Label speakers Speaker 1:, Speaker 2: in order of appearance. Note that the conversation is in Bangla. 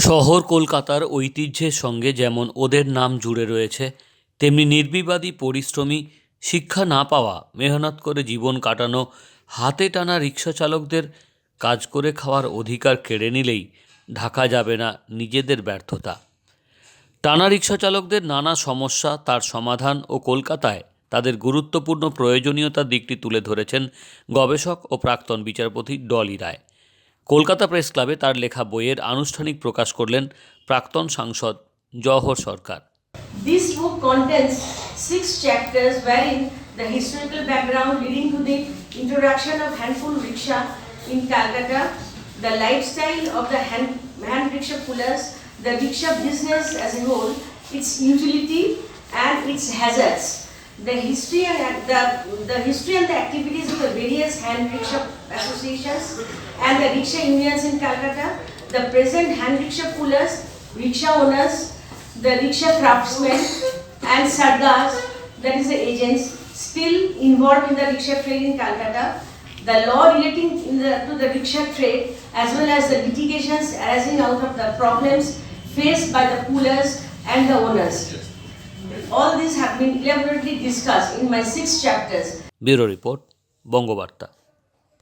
Speaker 1: শহর কলকাতার ঐতিহ্যের সঙ্গে যেমন ওদের নাম জুড়ে রয়েছে, তেমনি নির্বিবাদী পরিশ্রমী, শিক্ষা না পাওয়া, মেহনত করে জীবন কাটানো, হাতে টানা রিক্সা চালকদের কাজ করে খাওয়ার অধিকার কেড়ে নিলেই ঢাকা যাবে না নিজেদের ব্যর্থতা। টানা রিক্সা চালকদের নানা সমস্যা তার সমাধান ও কলকাতায় তাদের গুরুত্বপূর্ণ প্রয়োজনীয়তার দিকটি তুলে ধরেছেন গবেষক ও প্রাক্তন বিচারপতি ডলি রায়। কলকাতা প্রেস ক্লাবে তার লেখা বইয়ের আনুষ্ঠানিক প্রকাশ করলেন প্রাক্তন সাংসদ জওহর সরকার
Speaker 2: This book contains six chapters wherein the historical background leading to the introduction of handful rickshaw in Calcutta, the lifestyle of the hand, hand rickshaw pullers, the rickshaw business as a whole, its utility and its hazards, the history and the, the history and the activities of the various hand rickshaw associations and the rickshaw unions in Calcutta, the present hand rickshaw pullers, rickshaw owners, the rickshaw craftsmen and sardars, that is the agents, still involved in the rickshaw trade in Calcutta, the law relating in the, to the rickshaw trade as well as the litigations arising out of the problems faced by the pullers and the owners. All these have been elaborately discussed in my six chapters.
Speaker 1: Bureau report Bangabarta